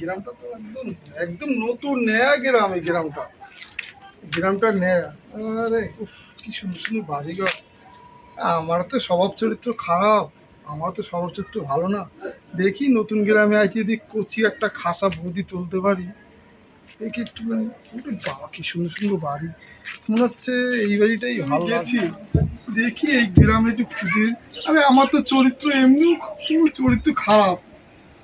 গ্রামটা তো একদম একদম নতুন নেয়া গ্রাম এই গ্রামটা। গ্রামটা নেয়া। আরে উফ কি সুন্দর সুন্দর বাড়িঘর। আমার তো স্বভাব চরিত্র খারাপ আমার তো স্বভাব চরিত্র ভালো না। দেখি নতুন গ্রামে আছি যদি কচি একটা খাসা বৌদি তুলতে পারি। দেখি একটুখানি। বাবা কি সুন্দর সুন্দর বাড়ি। মনে হচ্ছে এই বাড়িটাই ভালো গেছি। দেখি এই গ্রামে একটু খুঁজে। আরে, আমার তো চরিত্র এমনিও খুব চরিত্র খারাপ।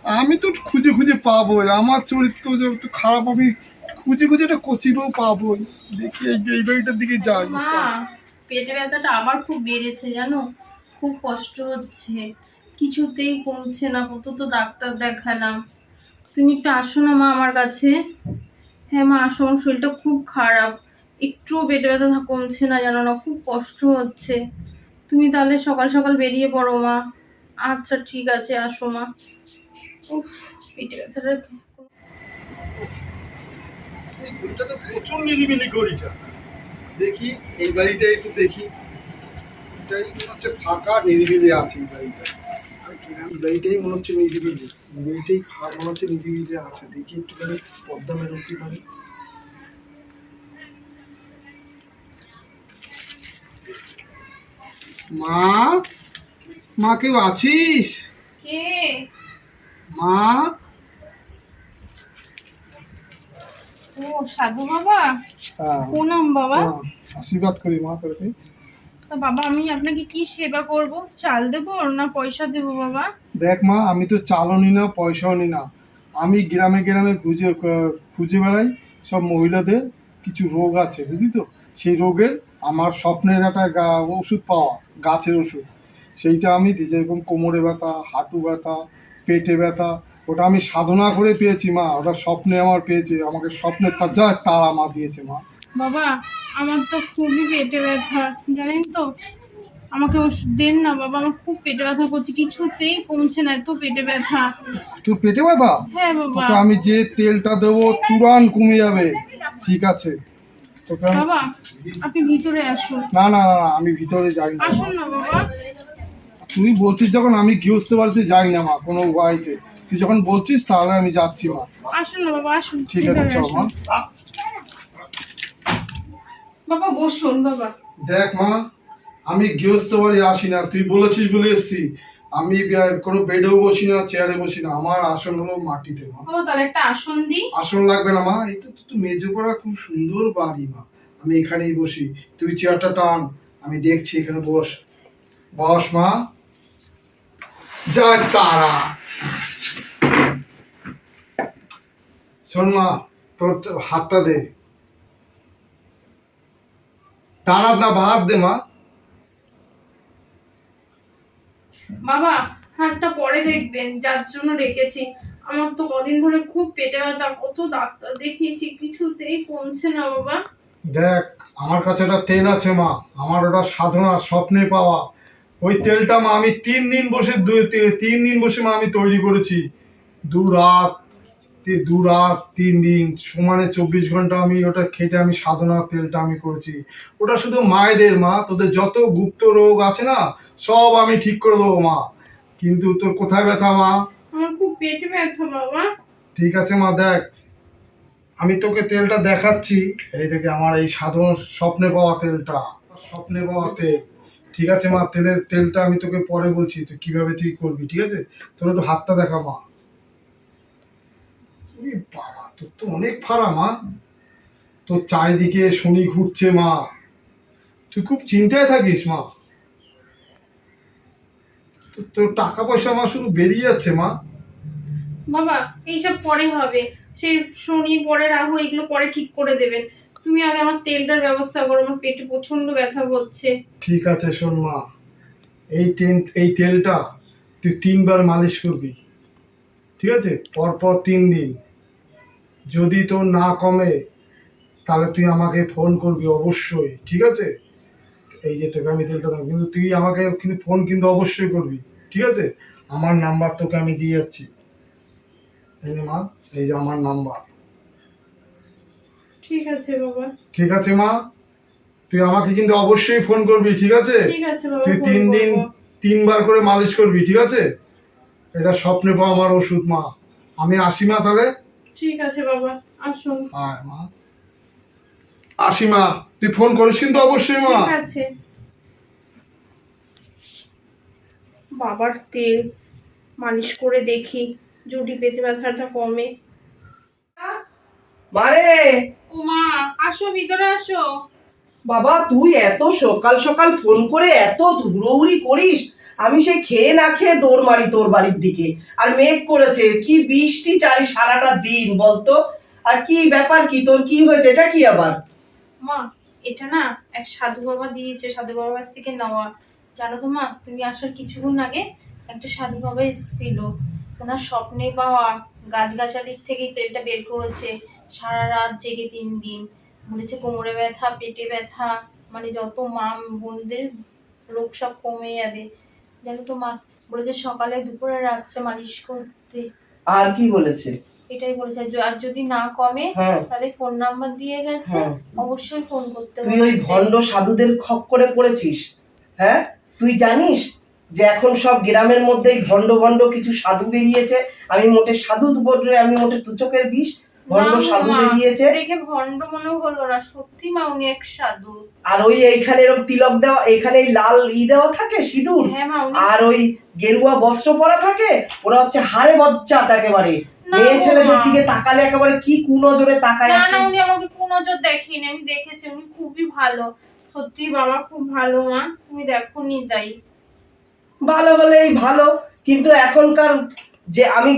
আমি তো খুঁজে খুঁজে পাবোই আমার চরিত্র যেহেতু খারাপ, আমি খুঁজে খুঁজে একটা কচি বউ পাবোই দেখি এই এই বাড়িটার দিকে যাই। পেটে ব্যথাটা আবার খুব বেড়েছে, জানো? খুব কষ্ট হচ্ছে। কিছুতেই কমছে না, কত তো ডাক্তার দেখালাম। তুমি একটু আসো না মা আমার কাছে। হ্যাঁ মা আসো শরীরটা খুব খারাপ। একটুও পেটে ব্যথা কমছে না জানো না, খুব কষ্ট হচ্ছে। তুমি তাহলে সকাল সকাল বেরিয়ে পড়ো মা। আচ্ছা ঠিক আছে, আসো মা। উফ, পেটে ব্যথাটা তো প্রচুর নিরিবিলি গলিটা দেখি, এই বাড়িটা একটু দেখি। এটাই মনে হচ্ছে ফাঁকা, নিরিবিলি আছে এই বাড়িটা আর এই বাড়িটাই মনে হচ্ছে নিরিবিলি। বাড়িটাই ফা- মনে হচ্ছে নিরিবিলি আছে। দেখি একটুখানি পদ্মা মেরুন কি পারি মা মা কেউ আছিস? কে? মা? ও সাধু বাবা? হ্যাঁ। প্রণাম বাবা? হ্যাঁ, আশীর্বাদ করি মা তোকে। তা বাবা আমি আপনাকে কি সেবা করব? চাল দেবো না পয়সা দেবো বাবা? দেখ মা আমি তো চালও নি না পয়সাও নি না। আমি গ্রামে গ্রামে খুঁজে খুঁজে বেড়াই সব মহিলাদের কিছু রোগ আছে বুঝলি তো? সেই রোগের আমার স্বপ্নের একটা গা- ওষুধ পাওয়া গাছের ওষুধ। সেইটা আমি দিই যেরকম কোমরে ব্যথা হাঁটু ব্যথা পেটে ব্যথা ওটা আমি সাধনা করে পেয়েছি মা ওটা স্বপ্নে আমার পেয়েছে আমাকে স্বপ্নের তার যা তার আমার দিয়েছে মা। বাবা আমার তো খুবই পেটে ব্যথা জানেন তো? আমাকে ওষুধ দেন না বাবা আমার খুব পেটে ব্যথা করছে কিছুতেই কমছে না এত পেটে ব্যথা। তোর পেটে ব্যথা? হ্যাঁ বাবা। আমি যে তেলটা দেবো তুরান কমে যাবে। ঠিক আছে। বাবা আপনি ভিতরে আসুন। না না না না, আমি ভিতরে যাই না। আসুন না বাবা। তুই বলছিস যখন আমি গৃহস্থ বাড়িতে যাই না মা কোনো বাড়িতে তুই যখন বলছিস তাহলে আমি যাচ্ছি মা। আসুন না বাবা আসুন। ঠিক আছে চল মা। বাবা বসুন বাবা। দেখ মা আমি গৃহস্থ বাড়ি আসি না। তুই বলেছিস বলে এসছি। আমি কোনো বেডেও বসি না চেয়ারে বসি না আমার আসন হলো মাটিতে মা। বাবা তাহলে একটা আসন দিই। আসন লাগবে না মা এই তো তো মেজে করা খুব সুন্দর বাড়ি মা। আমি এখানেই বসি তুই চেয়ারটা টান আমি দেখছি এখানে বস। বস মা। জয় তারা। শোন মা তোর হাতটা দে। টানা না ভাত দে মা। বাবা, হাতটা পরে দেখবেন, যার জন্য রেখেছি আমার তো কদিন ধরে খুব পেটে ব্যথা, কত ডাক্তার দেখিয়েছি, কিছুতেই কমছে না বাবা। দেখ, আমার কাছে একটা তেল আছে মা, আমার ওটা সাধনা স্বপ্নে পাওয়া। ওই তেলটা মা, আমি তিন দিন বসে তিন দিন বসে মা, আমি তৈরি করেছি। দু রাত দু রাত তিন দিন সমানে চব্বিশ ঘণ্টা আমি ওটা খেটে আমি সাধনা তেলটা আমি করেছি। ওটা শুধু মায়েদের মা তোদের যত গুপ্ত রোগ আছে না সব আমি ঠিক করে দেবো মা। কিন্তু তোর কোথায় ব্যথা মা? আমার খুব পেটে ব্যথা বাবা। ঠিক আছে মা দেখ। আমি তোকে তেলটা দেখাচ্ছি। এই দেখে আমার এই সাধারণ স্বপ্নে পাওয়া তেলটা। স্বপ্নে পাওয়া তেল। ঠিক আছে মা তেলের তেলটা আমি তোকে পরে বলছি। তুই কীভাবে তুই করবি ঠিক আছে? তোর একটু হাতটা দেখা মা। ওরে বাবা তোর তো অনেক ফাড়া মা। তোর চারিদিকে শনি ঘুরছে মা। তুই খুব চিন্তায় থাকিস মা। তোর- টাকা পয়সা মা শুধু বেরিয়ে যাচ্ছে মা। বাবা এইসব পরে হবে। সেই শনি পরে রাহু এগুলো পরে ঠিক করে দেবেন। তুমি আগে আমার তেলটার ব্যবস্থা করো আমার পেটে প্রচণ্ড ব্যথা করছে। ঠিক আছে শোন মা। এই তেল এই তেলটা তুই তিনবার মালিশ করবি। ঠিক আছে? পরপর তিন দিন। যদি তোর না কমে তাহলে তুই আমাকে ফোন করবি অবশ্যই ঠিক আছে? এই যে তোকে আমি তেলটা দেবো কিন্তু তুই আমাকে কিন্তু ফোন কিন্তু অবশ্যই করবি ঠিক আছে? আমার নাম্বার তোকে আমি দিয়ে যাচ্ছি। এই নে মা এই যে আমার নাম্বার ঠিক আছে বাবা। ঠিক আছে মা? তুই আমাকে কিন্তু অবশ্যই ফোন করবি ঠিক আছে? ঠিক আছে বাবা তুই তিন দিন তিনবার করে মালিশ করবি ঠিক আছে? এটা স্বপ্নে পাওয়া আমার ওষুধ মা। আমি আসি মা তাহলে? ঠিক আছে বাবা আসুন আয় মা। আসি মা তুই ফোন করিস কিন্তু অবশ্যই মা। ঠিক আছে। বাবার তেল মালিশ করে দেখি যদি পেটে ব্যথাটা কমে। মারে ও মা আসো ভিতরে আসো। বাবা তুই এত সকাল সকাল ফোন করে এত হুড়োহুড়ি করিস আমি সে খেয়ে না খেয়ে দৌড় মারি তোর বাড়ির দিকে। আর মেঘ করেছে, কি বৃষ্টি চাই সারাটা দিন বলতো? আর কি ব্যাপার কি, তোর কি হয়েছে? এটা কি আবার? মা, এটা না এক সাধু বাবা দিয়েছে, সাধু বাবার কাছ থেকে নেওয়া। জানো তো মা, তুমি আসার কিছুক্ষণ আগে একটা সাধু বাবা এসেছিল। ওনার স্বপ্নে পাওয়া গাছগাছালির থেকেই তেলটা বের করেছে, সারা রাত জেগে তিন দিন। বলেছে কোমরে ব্যথা, পেটে ব্যথা মানে যত মা, বোনদের রোগ সব কমে যাবে। জানো তো মা বলেছে সকালে দুপুরে রাত্রে মালিশ করতে। আর কি বলেছে? এটাই বলেছে আর যদি না কমে হ্যাঁ। তাহলে ফোন নাম্বার দিয়ে গেছে হ্যাঁ। অবশ্যই ফোন করতে তুই ওই। ভণ্ড সাধুদের খপ করে পড়েছিস হ্যাঁ? তুই জানিস যে এখন সব গ্রামের মধ্যেই ভণ্ড ভণ্ড কিছু সাধু বেরিয়েছে? আমি মোটে সাধু বললে আমি মোটে দু চোখের বিষ ভণ্ড সাধু বেরিয়েছে। দেখে ভণ্ড মনে হলো না সত্যি মা উনি এক সাধু। আর ওই এইখানে এরকম তিলক দেওয়া এখানে এই লাল ই দেওয়া থাকে সিঁদুর? হ্যাঁ আর ওই গেরুয়া বস্ত্র পরা থাকে ওরা হচ্ছে বজ্জাত একেবারে। মেয়ে ছেলেদের দিকে তাকালে একেবারে কি কুনজরে তাকায় না না উনি আমাকে কোন নজর দেখিনি আমি দেখেছি উনি খুবই ভালো। সত্যি বাবা খুব ভালো মা। তুমি দেখো নি তাই। ভালো হলেই ভালো কিন্তু এখনকার যে আমি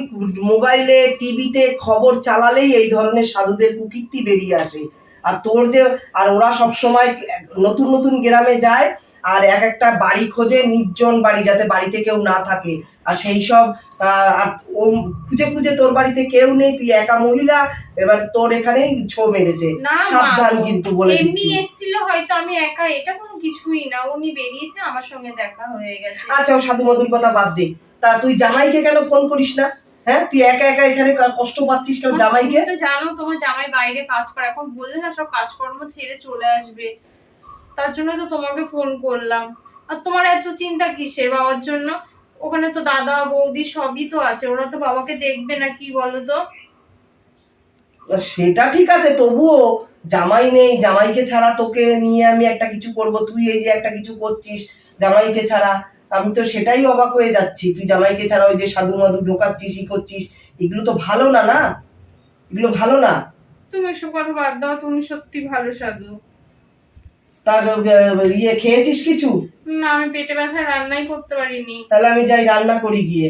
মোবাইলে টিভিতে খবর চালালেই এই ধরনের সাধুদের কুকীর্তি বেরিয়ে আসে। আর তোর যে আর ওরা সব সময় নতুন নতুন গ্রামে যায় আর এক একটা বাড়ি খোঁজে নির্জন বাড়ি যাতে বাড়িতে কেউ না থাকে। আর সেই সব আর ও খুঁজে খুঁজে তোর বাড়িতে কেউ নেই তুই একা মহিলা এবার তোর এখানেই ছো মেরেছে। সাবধান কিন্তু বলে এমনি দিচ্ছি। এসেছিল হয়তো আমি একা এটা কোনো কিছুই না। উনি বেরিয়েছে আমার সঙ্গে দেখা হয়ে গেছে। আচ্ছা ও সাধু মধুর কথা বাদ দে। তা তুই জামাইকে কেন ফোন করিস না? হ্যাঁ তুই একা একা এখানে কষ্ট পাচ্ছিস কেন জামাইকে? তুমি তো জানো তোমার জামাই বাইরে কাজ করে। এখন বললে না সব কাজকর্ম ছেড়ে চলে আসবে। তার জন্য তো তোমাকে ফোন করলাম। আর তোমার এত চিন্তা কিসের বাবার জন্য? ওখানে তো দাদা বৌদি সবই তো আছে। ওরা তো বাবাকে দেখবে না কি বলো তো সেটা ঠিক আছে তবুও জামাই নেই। জামাইকে ছাড়া তোকে নিয়ে আমি একটা কিছু করব। তুই এই যে একটা কিছু করছিস জামাইকে ছাড়া। আমি তো সেটাই অবাক হয়ে যাচ্ছি। তুই জামাইকে ছাড়া ওই যে সাধু মাধু ঢোকাচ্ছিস ই করছিস এগুলো তো ভালো না না? এগুলো ভালো না? তুমি এসব কথা বাদ দাও তুমি সত্যি ভালো সাধু। তা ইয়ে খেয়েছিস কিছু? না আমি পেটে ব্যথায় রান্নাই করতে পারিনি। তাহলে আমি যাই রান্না করি গিয়ে।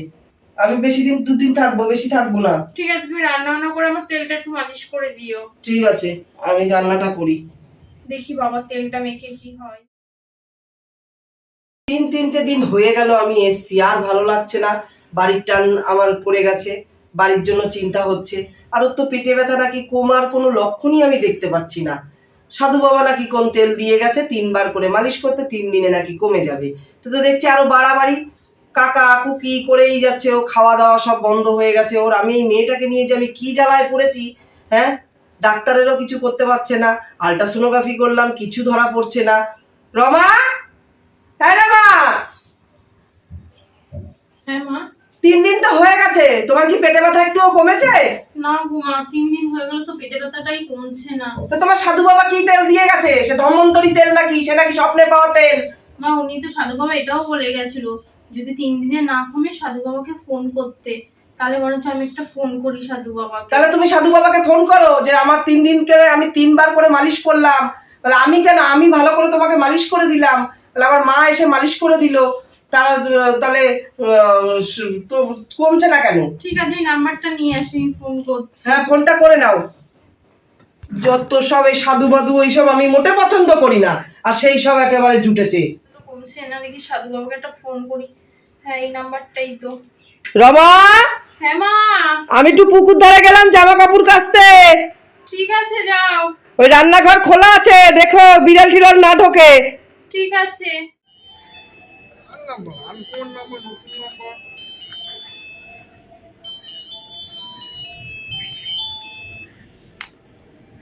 আমি বেশি দিন দুদিন থাকব বেশি থাকব না। ঠিক আছে তুমি রান্না বান্না করে আমার তেলটা একটু মালিশ করে দিও। ঠিক আছে আমি রান্নাটা করি। দেখি বাবার তেলটা মেখে কি হয়। তিন, তিনটে দিন হয়ে গেল আমি এসছি, আর ভালো লাগছে না। বাড়ির টান আমার পড়ে গেছে, বাড়ির জন্য চিন্তা হচ্ছে। আর ওর তো পেটে ব্যথা নাকি কমার কোনো লক্ষণই আমি দেখতে পাচ্ছি না। সাধু বাবা নাকি কোন তেল দিয়ে গেছে, তিনবার করে মালিশ করতে তিন দিনে নাকি কমে যাবে। তো তো দেখছি আরও বাড়াবাড়ি। কাকা, কুকি করেই যাচ্ছে, ও খাওয়া দাওয়া সব বন্ধ হয়ে গেছে। ওর আমি এই মেয়েটাকে নিয়ে যে আমি কি জ্বালায় পড়েছি হ্যাঁ? ডাক্তারেরও কিছু করতে পারছে না। আলট্রাসোনোগ্রাফি করলাম, কিছু ধরা পড়ছে না। রমা! হ্যাঁ মা। হ্যাঁ মা। তিন দিন তো হয়ে গেছে। তোমার কি পেটে ব্যথা একটুও কমেছে? না মা তিন দিন হয়ে গেল তো পেটে ব্যথাটাই কমছে না। তো তোমার সাধু বাবা কি তেল দিয়ে গেছে? সে ধন্বন্তরী তেল নাকি? সে নাকি স্বপ্নে পাওয়া তেল? মা উনি তো সাধু বাবা এটাও বলে গেছিল যদি তিন দিনে না কমে সাধু বাবাকে ফোন করতে তাহলে বরঞ্চ আমি একটা ফোন করি সাধু বাবাকে। তাহলে তুমি সাধু বাবাকে ফোন করো যে আমার তিন দিন করে আমি তিনবার করে মালিশ করলাম। তাহলে আমি কেন? আমি ভালো করে তোমাকে মালিশ করে দিলাম। তাহলে আমার মা এসে মালিশ করে দিল। তারা তাহলে তো কমছে না কেন? ঠিক আছে এই নাম্বারটা নিয়ে আসি ফোন করছি। হ্যাঁ ফোনটা করে নাও। যত সব এই সাধু বাধু এইসব আমি মোটে পছন্দ করি না। আর সেই সব একেবারে জুটেছে। কমছে না দেখি সাধু বাবাকে একটা ফোন করি। হ্যাঁ এই নাম্বারটাই তো। রমা! হ্যাঁ মা! আমি একটু পুকুর ধারে গেলাম জামা কাপড় কাচতে। ঠিক আছে যাও। ওই রান্নাঘর খোলা আছে দেখো বিড়াল টিড়াল না ঢোকে। ঠিক আছে।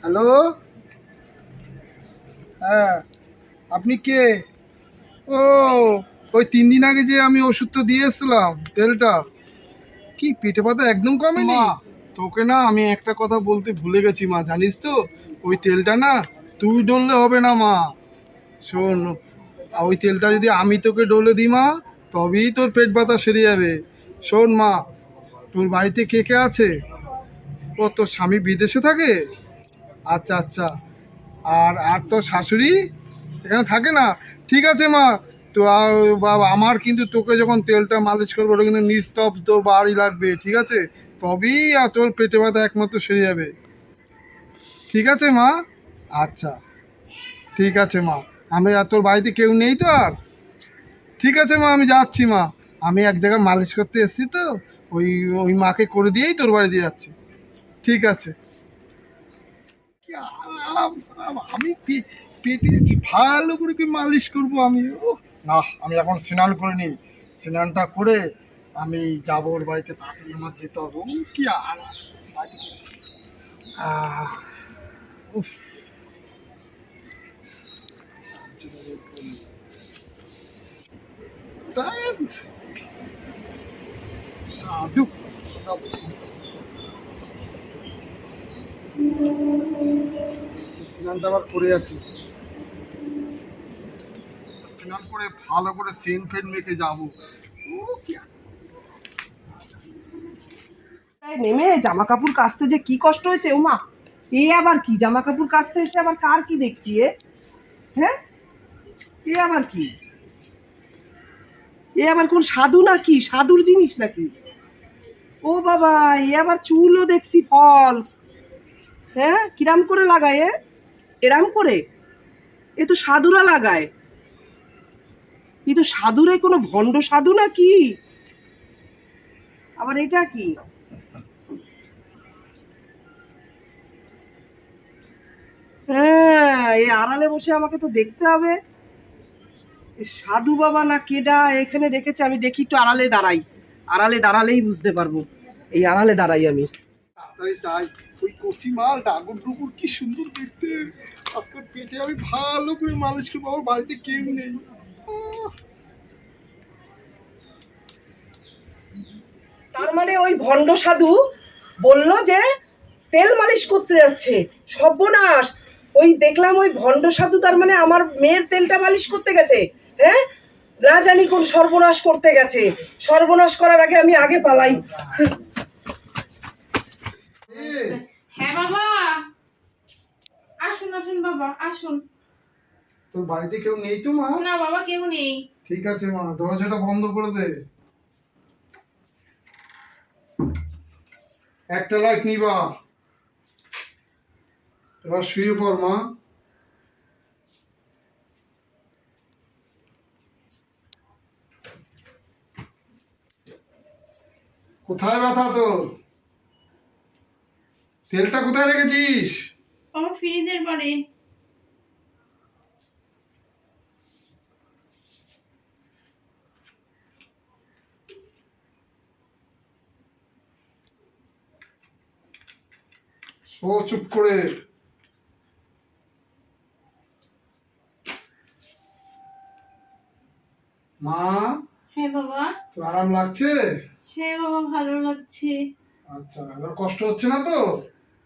হ্যালো হ্যাঁ আপনি কে? ও ওই তিন দিন আগে যে আমি ওষুধটা দিয়ে এসেছিলাম তেলটা। কি পেটে পাতা একদম কমেনি? তোকে না আমি একটা কথা বলতে ভুলে গেছি মা জানিস তো? ওই তেলটা না তুই ডললে হবে না মা। শোন ওই তেলটা যদি আমি তোকে ডলে দিই, মা, তবেই তোর পেট ব্যথা সেরে যাবে। শোন, মা, তোর বাড়িতে কে কে আছে? ও, তোর স্বামী বিদেশে থাকে? আচ্ছা আচ্ছা। আর আর তোর শাশুড়ি? এখানে থাকে না? ঠিক আছে, মা। তো বাবা আমার কিন্তু তোকে যখন তেলটা মালিশ করব, ওটা কিন্তু নিস্তব তোর বাড়ি লাগবে, ঠিক আছে? তবেই আর তোর পেটে ব্যথা একমাত্র সেরে যাবে। ঠিক আছে, মা? আচ্ছা। ঠিক আছে, মা। আমি আর তোর বাড়িতে কেউ নেই তো আর? ঠিক আছে মা, আমি যাচ্ছি মা। আমি এক জায়গায় মালিশ করতে এসেছি তো, ওই ওই মাকে করে দিয়েই তোর বাড়িতে যাচ্ছি। ঠিক আছে। আমি পেটে ভালো করে কি মালিশ করব আমি? ও না, আমি এখন স্নান করে নিই। স্নানটা করে আমি যাব ওর বাড়িতে, তাড়াতাড়ি আমার যেতে হবে। কি গিয়ে। উফ। তাই ভালো করে সেন ফেন মেখে যাব। নেমে জামা কাপড় কাচতে যে কি কষ্ট হয়েছে ওমা এ আবার কি? জামা কাপড় কাচতে এসে আবার কার কি দেখছি হ্যাঁ? এ আবার কি? এ আবার কোন সাধু নাকি? সাধুর জিনিস নাকি? ও বাবা, এ আবার চুলও দেখছি ফলস হ্যাঁ? কিরাম করে লাগায় এ? এরাম করে? এ তো সাধুরা লাগায়। এ তো সাধুরে কোনো ভণ্ড সাধু নাকি? আবার এটা কি? হ্যাঁ এই আড়ালে বসে আমাকে তো দেখতে হবে। এ সাধু বাবা না কেডা এখানে রেখেছে আমি দেখি একটু আড়ালে দাঁড়াই। আড়ালে দাঁড়ালেই বুঝতে পারব। এই আড়ালে দাঁড়াই আমি। তাড়াতাড়ি তাই। ওই কচি মাল ডাগর ডুগুর কি সুন্দর দেখতে। আজকাল পেটে আমি ভালো করে করব আমার বাড়িতে কেউ নেই। তার মানে ওই ভণ্ড সাধু বলল যে তেল মালিশ করতে যাচ্ছে। সর্বনাশ। ওই দেখলাম ওই ভণ্ড সাধু তার মানে আমার মেয়ের তেলটা মালিশ করতে গেছে। হ্যাঁ? না জানি কোন সর্বনাশ করতে গেছে। সর্বনাশ করার আগে আমি আগে পালাই। হ্যাঁ বাবা। আসুন আসুন বাবা আসুন। তোর বাড়িতে কেউ নেই তো মা? না বাবা কেউ নেই। ঠিক আছে মা দরজাটা বন্ধ করে দে। একটা লাইট নিবা। এবার শুয়ে পড় মা। কোথায় ব্যথা তো তেলটা কোথায় রেখেছিস? বাবা ফ্রিজের পরে শো চুপ করে। মা হ্যাঁ বাবা। তোর আরাম লাগছে? হ্যাঁ বাবা ভালো লাগছে। আচ্ছা এবার কষ্ট হচ্ছে না তো?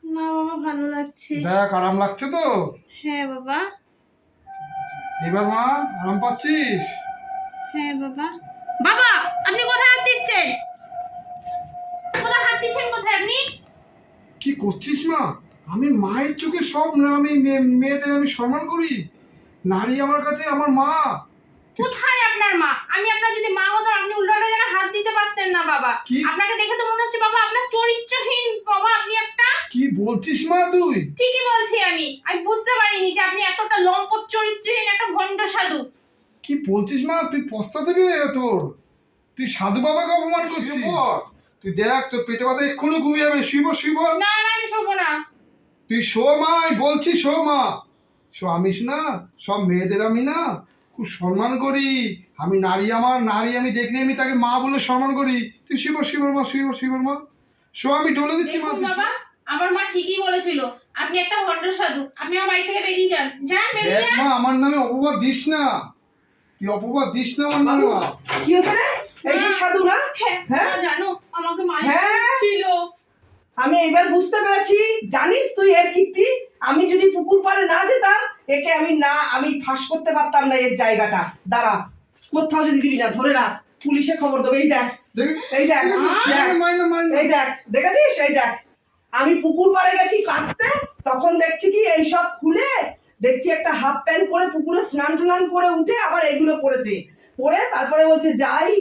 না বাবা ভালো লাগছে। দেখ আরাম লাগছে তো? হ্যাঁ বাবা। এবার মা আরাম পাচ্ছিস? হ্যাঁ বাবা। বাবা আপনি কোথায় হাত দিচ্ছেন? কোথায় হাত দিচ্ছেন কোথায় আপনি? কি করছিস মা? আমি মায়ের চোখে সব না আমি মেয়ে- মেয়েদের আমি সম্মান করি। নারী আমার কাছে আমার মা। কোথায় আপনার মা। আমি আপনার যদি মা হতাম আপনি উল্টোটা যেন হাত দিতে পারতেন না বাবা। কি? আপনাকে দেখে তো মনে হচ্ছে বাবা আপনার চরিত্রহীন বাবা আপনি একটা কি বলছিস মা তুই? ঠিকই বলছি আমি। আমি বুঝতে পারিনি যে আপনি এতটা লম্পট চরিত্রহীন একটা ভণ্ড সাধু। কি বলছিস মা? তুই পস্তা দেবে তোর। তুই সাধু বাবাকে অপমান করছিস। তুই দেখ তোর পেটে ব্যথা এক্ষুনি ঘুমিয়ে যাবে। শিব শিব না না আমি শোবো না। তুই শো মা আমি বলছি শো মা। শো আমিস না সব মেয়েদের আমি না। খুব সম্মান করি। আমি নারী আমার নারী আমি দেখলে আমি তাকে মা বলে সম্মান করি। তুই শিব শিবর মা শিব শিবর মা। শো আমি ডলে দিচ্ছি মা। বাবা আমার মা ঠিকই বলেছিল আপনি একটা ভণ্ড সাধু আপনি আমার বাড়ি থেকে বেরিয়ে যান। যান বেরিয়ে যান। মা আমার নামে অপবাদ দিস না। তুই অপবাদ দিস না আমার নামে। মা কি হয়েছে রে? এই যে সাধু না? হ্যাঁ হ্যাঁ? জানো আমাকে মা হ্যাঁ? ছিল। আমি এবার বুঝতে পেরেছি। জানিস তুই এর কীর্তি? আমি যদি পুকুর পাড়ে না যেতাম একে আমি না আমি ফাঁস করতে পারতাম না এর জায়গাটা। দাঁড়া কোথাও যদি দিবি না ধরে রাখ পুলিশে খবর দেবে। এই দেখ এই দেখ এই দেখ দেখেছিস? এই দেখ। আমি পুকুর পাড়ে গেছি কাচতে তখন দেখছি কি এই সব খুলে দেখছি একটা হাফ প্যান্ট পরে পুকুরে স্নান টান করে উঠে আবার এগুলো পরেছে পরে তারপরে বলছে যাই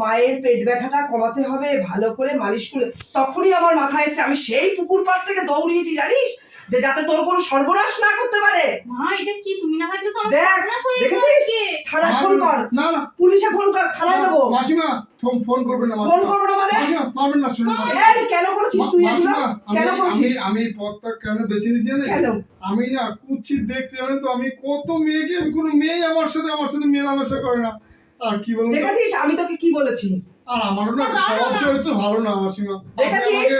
মায়ের পেট ব্যথাটা কমাতে হবে ভালো করে মালিশ করে তখনই আমার মাথায় এসে আমি সেই পুকুর পাড় থেকে দৌড়িয়েছি জানিস? যে যাতে তোর কোনো সর্বনাশ না করতে পারে। মা এটা কি? তুমি না থাকলে তো আমার দেখ, সর্বনাশ হয়ে দেখেছিস? যাচ্ছে। থানায় ফোন কর। না না। পুলিশে ফোন কর থানায় দেবো। মাসিমা ফোন ফোন করবেন না ফোন করব না মানে? মাসিমা পারবেন না শুনুন। এই কেন করেছিস তুই এগুলো? মাসিমা কেন আমি করেছিস? আমি এই পথটা কেন বেছে নিয়েছি জানেন? কেন? আমি না কুচ্ছিত দেখতে জানেন তো আমি কত মেয়েকে আমি কোনো মেয়ে আমার সাথে আমার সাথে মেলামেশা করে না। আর কি বলুন তো? দেখেছিস? আমি তোকে কি বলেছি? আর আমারও না স্বভাব চরিত্র ভালো না মাসিমা। আপনি দেখেছিস? আমাকে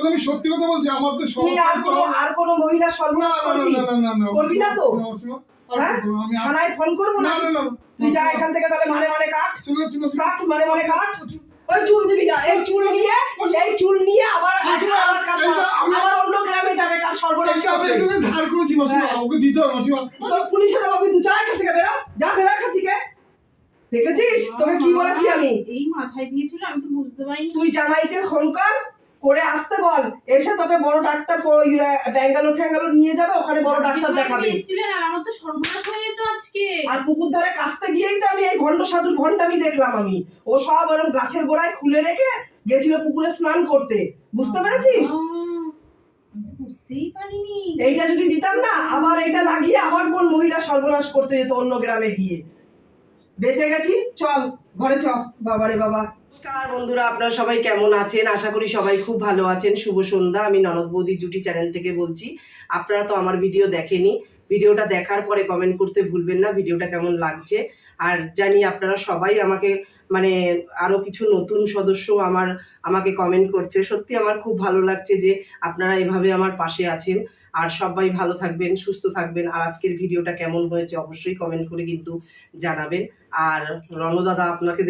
আমি সত্যি কথা বলছি আমার তো আর কোনো মহিলা সর্বনাশ করবি? না তো? থানায় ফোন করব না? তুই যা এখান থেকে তাহলে মানে মানে কাট। কাট মানে মানে কাট। ওই চুল দিবি না এই চুল নিয়ে এই চুল নিয়ে আবার আবার কার সর- আবার অন্য গ্রামে যাবে কার সর্বনাশ এটা আমি ধার করেছি মাসিমা হ্যাঁ। ওকে দিতে হবে মাসিমা তোর পুলিশে দেবো কিন্তু যা এখান থেকে বেরো। যা বেরো দেখেছিস? তোকে কি বলেছি আমি? এই মাথায় দিয়েছিল আমি তো বুঝতে পারিনি। তুই জামাইকে ফোন কর করে আসতে বল। এসে তোকে বড় ডাক্তার কো- ব্যাঙ্গালোর ট্যাঙ্গালোর নিয়ে যাবে ওখানে বড় ডাক্তার দেখাবে। আমার তো সর্বনাশ হয়ে যেত আজকে। আর পুকুর ধারে কাছতে গিয়েই তো আমি এই ভণ্ড সাধুর ভণ্ডামি দেখলাম আমি। ও সব ওরকম গাছের গোড়ায় খুলে রেখে গেছিল পুকুরে স্নান করতে। বুঝতে পেরেছিস? আমি এইটা যদি দিতাম না আবার এইটা লাগিয়ে আবার কোন মহিলা সর্বনাশ করতে যেত অন্য গ্রামে গিয়ে। বেঁচে গেছি, চল, ঘরে চ বাবারে বাবা। নমস্কার বন্ধুরা, আপনারা সবাই কেমন আছেন? আশা করি সবাই খুব ভালো আছেন। শুভ সন্ধ্যা, আমি ননদ বৌদি জুটি চ্যানেল থেকে বলছি। আপনারা তো আমার ভিডিও দেখেনি। ভিডিওটা দেখার পরে কমেন্ট করতে ভুলবেন না, ভিডিওটা কেমন লাগছে। আর জানি আপনারা সবাই আমাকে মানে আরও কিছু নতুন সদস্য আমার, আমাকে কমেন্ট করছে। সত্যি আমার খুব ভালো লাগছে যে আপনারা এভাবে আমার পাশে আছেন। আর সবাই ভালো থাকবেন সুস্থ থাকবেন। আর আজকের ভিডিওটা কেমন হয়েছে অবশ্যই কমেন্ট করে কিন্তু জানাবেন। আর রণদাদা আপনাকে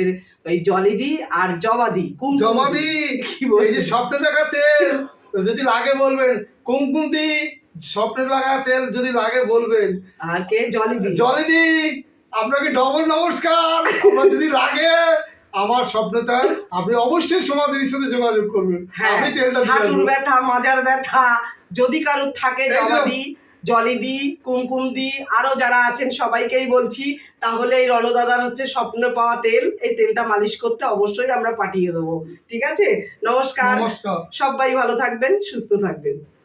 ওই জলে জলিদি আর জবাদি কুম জমাদি কি? এই যে স্বপ্নে দেখা তেল যদি লাগে বলবেন। কুমকুম দি স্বপ্নে লাগা তেল যদি লাগে বলবেন। আর কে? জলিদি জলিদি আপনাকে ডবল নমস্কার। আপনার যদি লাগে আমার স্বপ্নটা আপনি অবশ্যই সমাধির সাথে যোগাযোগ করবেন। হ্যাঁ। আমি তেলটা হাঁটুর ব্যথা মাজার ব্যথা যদি কারোর থাকে জমা দিই জলি জবাদি কুমকুম কুমকুমদি আরও যারা আছেন সবাইকেই বলছি তাহলে এই রলদাদার হচ্ছে স্বপ্ন পাওয়া তেল। এই তেলটা মালিশ করতে অবশ্যই আমরা পাঠিয়ে দেবো। ঠিক আছে? নমস্কার। সবাই ভালো থাকবেন সুস্থ থাকবেন।